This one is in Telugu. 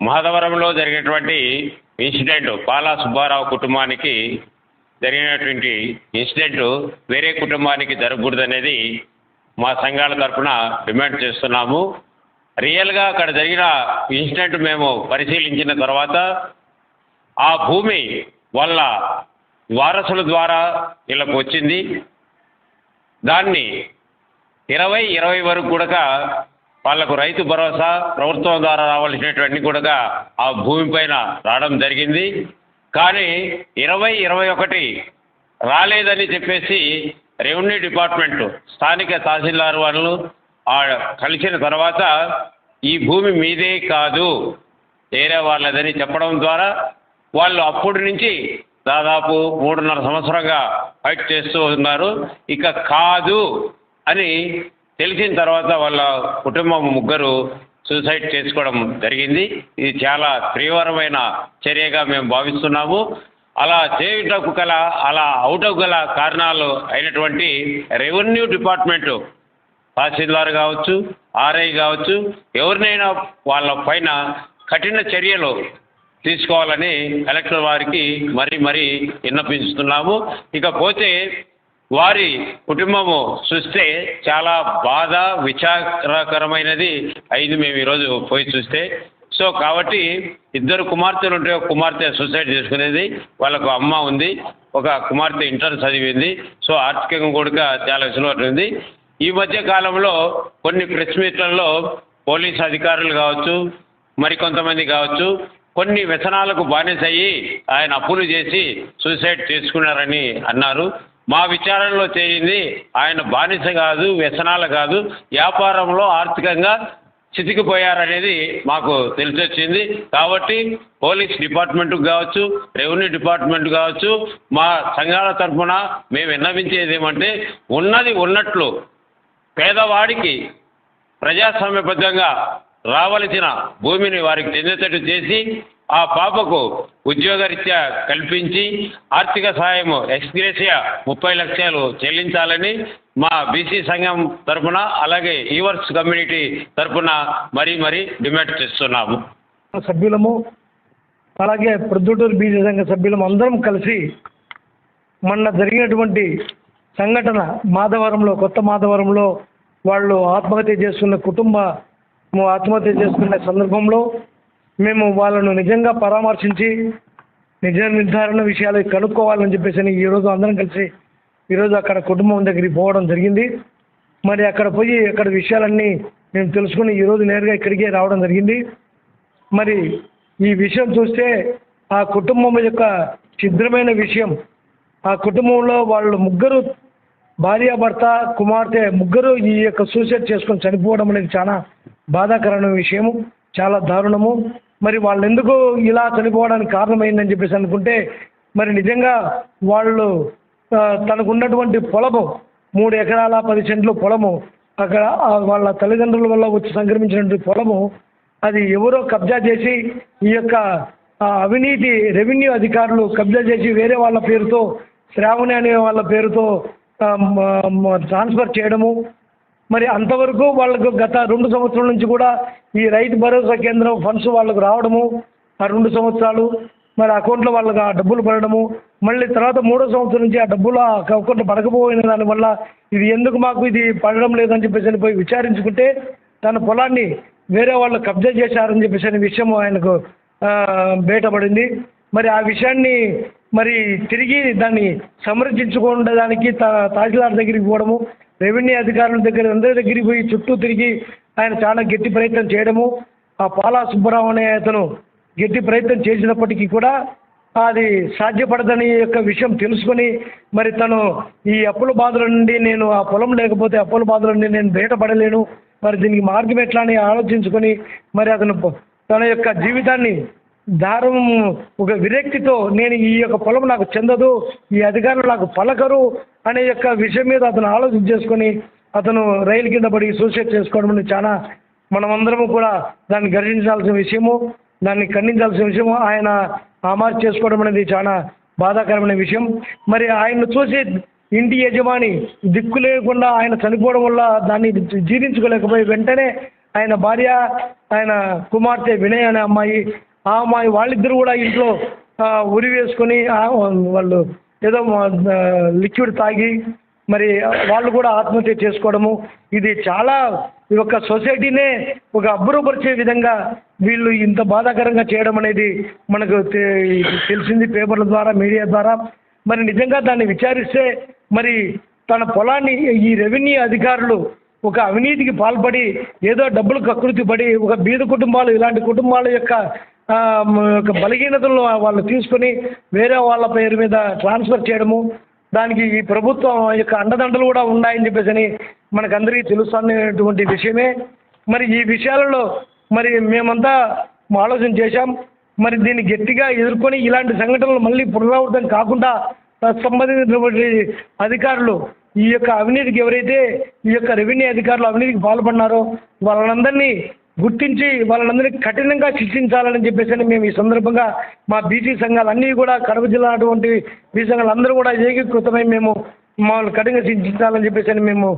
మాధవరంలో జరిగినటువంటి ఇన్సిడెంట్ పాలా సుబ్బారావు కుటుంబానికి జరిగినటువంటి ఇన్సిడెంట్ వేరే కుటుంబానికి జరగకూడదనేది మా సంఘాల తరఫున డిమాండ్ చేస్తున్నాము. రియల్గా అక్కడ జరిగిన ఇన్సిడెంట్ మేము పరిశీలించిన తర్వాత ఆ భూమి వాళ్ళ వారసుల ద్వారా వీళ్ళకు వచ్చింది. దాన్ని ఇరవై ఇరవై వరకు కూడా వాళ్ళకు రైతు భరోసా ప్రభుత్వం ద్వారా రావాల్సినటువంటి కూడా ఆ భూమి పైన రావడం జరిగింది. కానీ ఇరవై ఇరవై ఒకటి రాలేదని చెప్పేసి రెవెన్యూ డిపార్ట్మెంట్ స్థానిక తహసీల్దార్ వాళ్ళు కలిసిన తర్వాత ఈ భూమి మీదే కాదు వేరే వాళ్ళదని చెప్పడం ద్వారా వాళ్ళు అప్పటి నుంచి దాదాపు మూడున్నర సంవత్సరంగా ఫైట్ చేస్తూ ఉన్నారు. ఇక కాదు అని తెలిసిన తర్వాత వాళ్ళ కుటుంబం ముగ్గురు సూసైడ్ చేసుకోవడం జరిగింది. ఇది చాలా తీవ్రమైన చర్యగా మేము భావిస్తున్నాము. అలా చేయుటకు గల అలా అవుటకు గల కారణాలు అయినటువంటి రెవెన్యూ డిపార్ట్మెంటు తహసీల్దార్ కావచ్చు ఆర్ఐ కావచ్చు ఎవరినైనా వాళ్ళ పైన కఠిన చర్యలు తీసుకోవాలని కలెక్టర్ వారికి మరీ మరీ విన్నపించుతున్నాము. ఇకపోతే వారి కుటుంబము చూస్తే చాలా బాధ విచారకరమైనది. అయింది మేము ఈరోజు పోయి చూస్తే. సో కాబట్టి ఇద్దరు కుమార్తెలు ఉంటే ఒక కుమార్తె సూసైడ్ చేసుకునేది. వాళ్ళకు అమ్మ ఉంది. ఒక కుమార్తె ఇంటర్ చదివింది. సో ఆర్థికంగా కూడా చాలా విసులుబాటు ఉంది ఈ మధ్య కాలంలో కొన్ని ప్రెస్ మీట్లలో పోలీస్ అధికారులు కావచ్చు మరికొంతమంది కావచ్చు కొన్ని వ్యసనాలకు బానిసయ్యి ఆయన అప్పులు చేసి సూసైడ్ చేసుకున్నారని అన్నారు. మా విచారణలో తేలింది ఆయన బానిస కాదు వ్యసనాలు కాదు వ్యాపారంలో ఆర్థికంగా చితికిపోయారనేది మాకు తెలిసొచ్చింది. కాబట్టి పోలీస్ డిపార్ట్మెంట్కు కావచ్చు రెవెన్యూ డిపార్ట్మెంట్ కావచ్చు మా సంఘాల తరఫున మేము విన్నవించేది ఏమంటే ఉన్నది ఉన్నట్లు పేదవాడికి ప్రజాస్వామ్యబద్ధంగా రావలసిన భూమిని వారికి చెందేటట్టు చేసి ఆ పాపకు ఉద్యోగరీత్యా కల్పించి ఆర్థిక సహాయము ఎక్స్గ్రేసియా ముప్పై లక్షలు చెల్లించాలని మా బీసీ సంఘం తరఫున అలాగే ఈవర్స్ కమ్యూనిటీ తరఫున మరీ మరీ డిమాండ్ చేస్తున్నాము. సభ్యులము అలాగే ప్రొద్దుటూరు బీసీ సంఘ సభ్యులము అందరం కలిసి మొన్న జరిగినటువంటి సంఘటన మాధవరంలో కొత్త మాధవరంలో వాళ్ళు ఆత్మహత్య చేసుకున్న కుటుంబ ఆత్మహత్య చేసుకునే సందర్భంలో మేము వాళ్ళను నిజంగా పరామర్శించి నిజ నిర్ధారణ విషయాలు కనుక్కోవాలని చెప్పేసి అని ఈరోజు అందరం కలిసి ఈరోజు అక్కడ కుటుంబం దగ్గరికి పోవడం జరిగింది. మరి అక్కడ పోయి అక్కడ విషయాలన్నీ మేము తెలుసుకుని ఈరోజు నేరుగా ఇక్కడికే రావడం జరిగింది. మరి ఈ విషయం చూస్తే ఆ కుటుంబం యొక్క ఛిద్రమైన విషయం ఆ కుటుంబంలో వాళ్ళు ముగ్గురు భార్యాభర్త కుమార్తె ముగ్గురు ఈ యొక్క సూసైడ్ చేసుకొని చనిపోవడం అనేది చాలా బాధాకరమైన విషయము చాలా దారుణము. మరి వాళ్ళు ఎందుకు ఇలా చనిపోవడానికి కారణమైందని చెప్పేసి అనుకుంటే మరి నిజంగా వాళ్ళు తనకున్నటువంటి తనకు ఉన్నటువంటి పొలము మూడు ఎకరాల పది సెంట్లు పొలము అక్కడ వాళ్ళ తల్లిదండ్రుల వల్ల వచ్చి సంక్రమించినటువంటి పొలము అది ఎవరో కబ్జా చేసి ఈ యొక్క అవినీతి రెవెన్యూ అధికారులు కబ్జా చేసి వేరే వాళ్ళ పేరుతో శ్రావణి అనే వాళ్ళ పేరుతో ట్రాన్స్ఫర్ చేయడము మరి అంతవరకు వాళ్ళకు గత రెండు సంవత్సరాల నుంచి కూడా ఈ రైతు భరోసా కేంద్రం ఫండ్స్ వాళ్ళకు రావడము ఆ రెండు సంవత్సరాలు మరి అకౌంట్లో వాళ్ళకి ఆ డబ్బులు పడడము మళ్ళీ తర్వాత మూడో సంవత్సరం నుంచి ఆ డబ్బులు ఆ అకౌంట్లో పడకపోయిన దానివల్ల ఇది ఎందుకు మాకు ఇది పడడం లేదని చెప్పేసి అని పోయి విచారించుకుంటే తన పొలాన్ని వేరే వాళ్ళు కబ్జా చేశారని చెప్పేసి అనే విషయం ఆయనకు బయటపడింది మరి ఆ విషయాన్ని మరి తిరిగి దాన్ని సమర్థించుకోవడానికి తా తహసీల్దార్ దగ్గరికి పోవడము రెవెన్యూ అధికారుల దగ్గర అందరి దగ్గరికి పోయి చుట్టూ తిరిగి ఆయన చాలా గట్టి ప్రయత్నం చేయడము. ఆ పాలా సుబ్బరావు అనే అతను గట్టి ప్రయత్నం చేసినప్పటికీ కూడా అది సాధ్యపడదని యొక్క విషయం తెలుసుకొని మరి తను ఈ అప్పుల బాధల నుండి నేను ఆ పొలం లేకపోతే అప్పుల బాధల నుండి నేను బయటపడలేను. మరి దీనికి మార్గం ఎట్లా అని ఆలోచించుకొని మరి అతను తన యొక్క జీవితాన్ని దారం ఒక విరక్తితో నేను ఈ యొక్క పొలం నాకు చెందదు ఈ అధికారులు నాకు పలకరు అనే యొక్క విషయం మీద అతను ఆలోచన చేసుకొని అతను రైలు కింద పడి సూసైడ్ చేసుకోవడం అనేది చాలా మనమందరము కూడా దాన్ని గర్జించాల్సిన విషయము దాన్ని ఖండించాల్సిన విషయము ఆయన ఆమార్ చేసుకోవడం అనేది చాలా బాధాకరమైన విషయం. మరి ఆయన్ను చూసి ఇంటి యజమాని దిక్కు లేకుండా ఆయన చనిపోవడం వల్ల దాన్ని జీర్ణించుకోలేకపోయి వెంటనే ఆయన భార్య ఆయన కుమార్తె వినయ్ అనే అమ్మాయి ఆ వాళ్ళిద్దరూ వాళ్ళిద్దరు కూడా ఇంట్లో ఉరి వేసుకొని వాళ్ళు ఏదో లిక్విడ్ తాగి మరి వాళ్ళు కూడా ఆత్మహత్య చేసుకోవడము. ఇది చాలా ఈ యొక్క సొసైటీనే ఒక అబ్బురపరిచే విధంగా వీళ్ళు ఇంత బాధాకరంగా చేయడం అనేది మనకు తె- తెలిసింది పేపర్ల ద్వారా మీడియా ద్వారా. మరి నిజంగా దాన్ని విచారిస్తే మరి తన పొలాన్ని ఈ రెవెన్యూ అధికారులు ఒక అవినీతికి పాల్పడి ఏదో డబ్బులు కకృతి పడి ఒక బీద కుటుంబాలు ఇలాంటి కుటుంబాల యొక్క యొక్క బలహీనతలను వాళ్ళు తీసుకొని వేరే వాళ్ళ పేరు మీద ట్రాన్స్ఫర్ చేయడము దానికి ఈ ప్రభుత్వం యొక్క అండదండలు కూడా ఉన్నాయని చెప్పేసి అని మనకందరికీ తెలుస్తున్నటువంటి విషయమే. మరి ఈ విషయాలలో మరి మేమంతా ఆలోచన చేశాం. మరి దీన్ని గట్టిగా ఎదుర్కొని ఇలాంటి సంఘటనలు మళ్ళీ పునరావృతం కాకుండా సంబంధించినటువంటి అధికారులు ఈ యొక్క అవినీతికి ఎవరైతే ఈ యొక్క రెవెన్యూ అధికారులు అవినీతికి పాల్పడినారో వాళ్ళందరినీ గుర్తించి వాళ్ళందరినీ కఠినంగా శిక్షించాలని చెప్పేసి మేము ఈ సందర్భంగా మా బీసీ సంఘాలన్నీ కూడా కడప జిల్లా అటువంటి బీసీ సంఘాలు అందరూ కూడా ఏకీకృతమై మేము మమ్మల్ని కఠినంగా శిక్షించాలని చెప్పేసి మేము